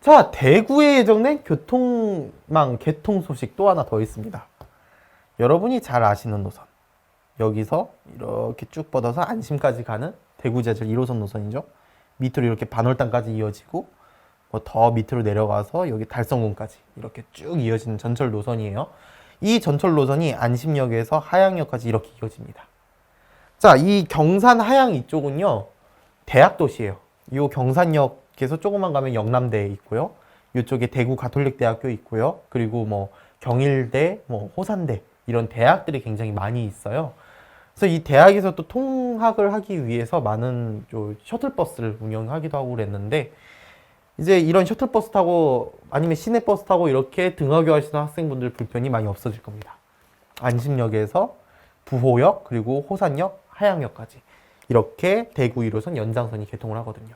자, 대구에 예정된 교통망 개통 소식 또 하나 더 있습니다. 여러분이 잘 아시는 노선. 여기서 이렇게 쭉 뻗어서 안심까지 가는 대구 지하철 1호선 노선이죠. 밑으로 이렇게 반월당까지 이어지고 뭐 더 밑으로 내려가서 여기 달성군까지 이렇게 쭉 이어지는 전철 노선이에요. 이 전철 노선이 안심역에서 하양역까지 이렇게 이어집니다. 자, 이 경산 하양 이쪽은요. 대학 도시예요. 이 경산역 에서 조금만 가면 영남대 있고요. 이쪽에 대구 가톨릭 대학교 있고요. 그리고 뭐 경일대, 뭐 호산대 이런 대학들이 굉장히 많이 있어요. 그래서 이 대학에서 또 통학을 하기 위해서 많은 저 셔틀버스를 운영하기도 하고 그랬는데 이제 이런 셔틀버스 타고 아니면 시내버스 타고 이렇게 등하교 하시는 학생분들 불편이 많이 없어질 겁니다. 안심역에서 부호역 그리고 호산역, 하양역까지 이렇게 대구 1호선 연장선이 개통을 하거든요.